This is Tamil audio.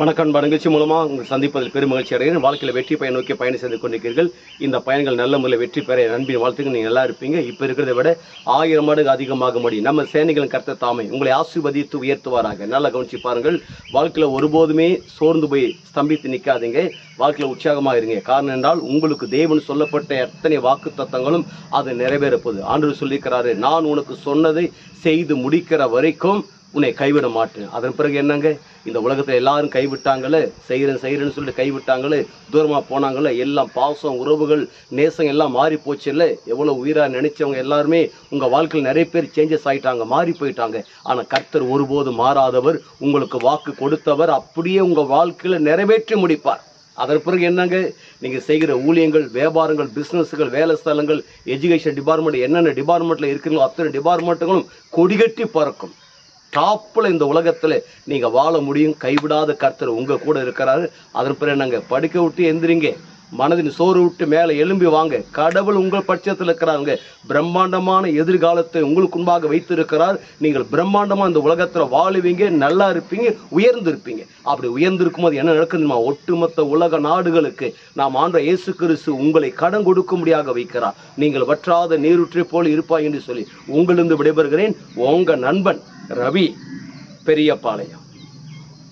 வணக்கம். நிகழ்ச்சி மூலமாக உங்கள் சந்திப்பதில் பெருமகிழ்ச்சி அடைகிறேன். வாழ்க்கையில் வெற்றி பயன் நோக்கி பயணம் செய்து கொண்டிருக்கிறீர்கள். இந்த பயணங்கள் நல்ல முறையில் வெற்றி பெற நண்பின் வாழ்த்துக்கு நீங்கள் நல்லா இருப்பீங்க. இப்போ இருக்கிறத விட ஆயிரம் மடங்கு அதிகமாக முடியும். நம்ம சேனைகளின் கர்த்த தாமை உங்களை ஆசிர்வதித்து உயர்த்துவாராக. நல்லா கவனிச்சு பாருங்கள். வாழ்க்கையில் ஒருபோதுமே சோர்ந்து போய் ஸ்தம்பித்து நிற்காதீங்க வாழ்க்கையில் உற்சாகமாக இருங்க. காரணம் என்றால் உங்களுக்கு தேவன் சொல்லப்பட்ட எத்தனை வாக்கு தத்தங்களும் அது நிறைவேறப்போகுது ஆண்டு சொல்லியிருக்கிறாரு நான் உனக்கு சொன்னதை செய்து முடிக்கிற வரைக்கும் உன்னை கைவிட மாட்டேன். அதன் பிறகு என்னங்க? இந்த உலகத்தில் எல்லாரும் கைவிட்டாங்களே? செய்கிறேன் செய்கிறேன்னு சொல்லிட்டு கைவிட்டாங்களே? தூரமாக போனாங்களே? எல்லாம் பாசம் உறவுகள் நேசம் எல்லாம் மாறி போச்சுல்ல எவ்வளோ உயிராக நினைச்சவங்க எல்லாருமே உங்கள் வாழ்க்கையில் நிறைய பேர் சேஞ்சஸ் ஆகிட்டாங்க மாறி போயிட்டாங்க. ஆனால் கர்த்தர் ஒருபோதும் மாறாதவர் உங்களுக்கு வாக்கு கொடுத்தவர் அப்படியே உங்கள் வாழ்க்கையில் நிறைவேற்றி முடிப்பார். அதன் பிறகு என்னங்க? நீங்கள் செய்கிற ஊழியங்கள் வியாபாரங்கள் பிஸ்னஸ்கள் வேலை ஸ்தலங்கள் எஜுகேஷன் டிபார்ட்மெண்ட் என்னென்ன டிபார்ட்மெண்ட்டில் இருக்கிறீங்களோ அத்தனை டிபார்ட்மெண்ட்டுகளும் கொடிகட்டி பறக்கும். டாப்பில் இந்த உலகத்தில் நீங்கள் வாழ முடியும் கைவிடாத கர்த்தர் உங்கள் கூட இருக்கிறாரு. அதன் பிறகு என்னங்க? படுக்க விட்டு எந்திரிங்க. மனதின் சோறு விட்டு மேலே எழும்பி வாங்க. கடவுள் உங்கள் பட்சத்தில் இருக்கிறாங்க பிரம்மாண்டமான எதிர்காலத்தை உங்களுக்கு முன்பாக வைத்திருக்கிறார். நீங்கள் பிரம்மாண்டமாக இந்த உலகத்தில் வாழுவீங்க நல்லா இருப்பீங்க உயர்ந்திருப்பீங்க. அப்படி உயர்ந்திருக்கும் போது என்ன நடக்குதுமா ஒட்டுமொத்த உலக நாடுகளுக்கு நாம் ஆண்ட இயேசு கிறிஸ்து உங்களை கடன் கொடுக்கும்படியாக வைக்கிறார். நீங்கள் வற்றாத நீருற்றை போல் இருப்பாய் என்று சொல்லி உங்களிருந்து விடைபெறுகிறேன். உங்கள் நண்பன் ரவி பெரியபாளையம்.